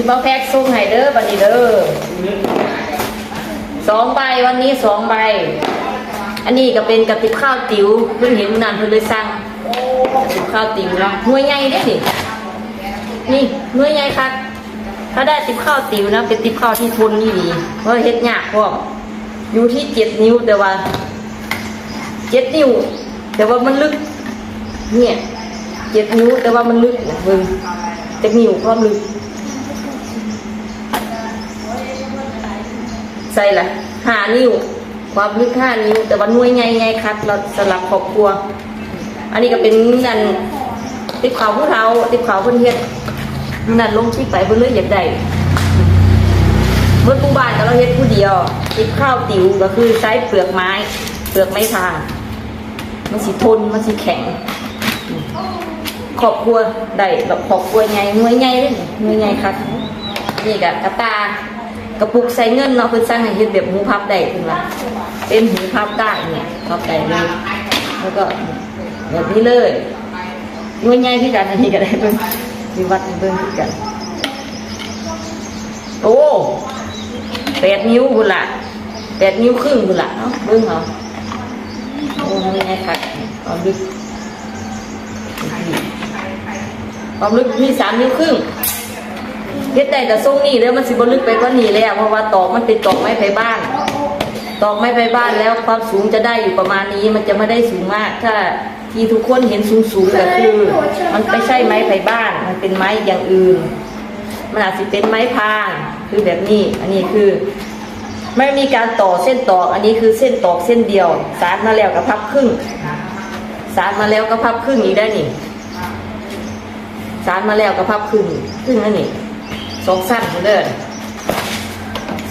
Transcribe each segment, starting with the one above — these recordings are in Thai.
สิมาแพ็กส่งให้เด้อบัดนี้เด้อสองใบวันนี้สองใบ อันนี้ก็เป็นกระติบข้าวติ๋วเพิ่งเห็นนานเพิ่นเลยสั่งกระติบข้าวติ๋วเนาะหน่วยใหญ่เด้อนี่นี่หน่วยใหญ่คักถ้าได้ติบข้าวติ๋วนะเป็นติบข้าวที่ทนนี่ดีเพราะเฮ็ดยากพร้ออยู่ที่เจ็ดนิ้วแต่ว่าเจ็ดนิ้ว แต่ว่ามันลึก เนี่ยเจ็ดนิ้วแต่ว่ามันลึกเบิ่งเจ็ดนิ้วความลึก ใส่ละห้านิ้ว ความลึกห้านิ้ว แต่ว่าน่วยไงไงครับเราสลับครอบครัว อันนี้ก็เป็นนันติบขาวผู้เฒ่าติบขาวเพิ่นเฮ็ดนั่นลงที่ไปเพิ่นเลยอยากได้เมื่อผู้บ้านก็เราเฮ็ดผู้เดียวติบข้าวติ๋วก็คือใช้เปลือกไม้ เปลือกไม้พามันสิทนมันสิแข็งครอบครัวได้แบบครอบครัวใหญ่หน่วยใหญ่เลยหน่วยใหญ่ครับนี่ก็กระตา กระปุกใส่เงินเนาะเพิ่นสร้างให้เฮ็ดแบบหูพับได้เพิ่นว่าเป็นหูพับได้เนี่ยพับได้เลยแล้วก็แบบนี้เลยหน่วยใหญ่ที่กันอันนี้ก็ได้เพิ่นมีวัดเบิ่งคือกันโอ้แปดนิ้วพุ่นละแปดนิ้วครึ่งพุ่นละเนาะเบิ่งเอาโอ้หน่วยใหญ่คักความลึกความลึกมีสามนิ้วครึ่ง เฮ็ดได้แต่ทรงนี้แล้วมันสิบ่ลึกไปกว่านี้แล้วเพราะว่าตอกมันเป็นตอกไม้ไผ่บ้าน ตอกไม้ไผ่บ้านแล้วความสูงจะได้อยู่ประมาณนี้ มันจะไม่ได้สูงมาก ถ้าที่ทุกคนเห็นสูงๆก็คือ มันไม่ใช่ไม้ไผ่บ้าน มันเป็นไม้อย่างอื่น มันอาจจะเป็นไม้พางคือแบบนี้ อันนี้คือ ไม่มีการต่อเส้นตอก อันนี้คือเส้นตอกเส้นเดียว สารมาแล้วก็พับครึ่ง สารมาแล้วก็พับครึ่งอีกได้นี่ สารมาแล้วก็พับครึ่งครึ่งนั่นนี่ สองสั้นเหมือนเดิม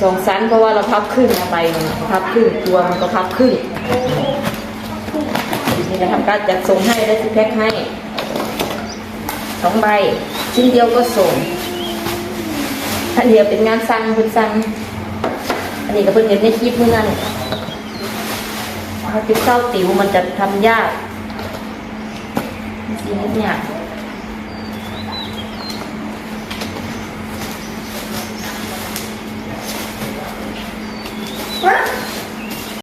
สองสั้นเพราะว่าเราพับครึ่งมาไปมันพับครึ่งตัวมันก็พับครึ่งนี่จะทำการจัดส่งให้ได้ที่แพ็คให้สองใบ ชิ้นเดียวก็ส่งอันเดียวเป็นงานสั่งเพิ่นสั่งอันนี้ก็เพิ่นเห็นในคลิปเมื่อนั้นถ้าติดข้าวติ๋วมันจะทำยากจริงเนี่ย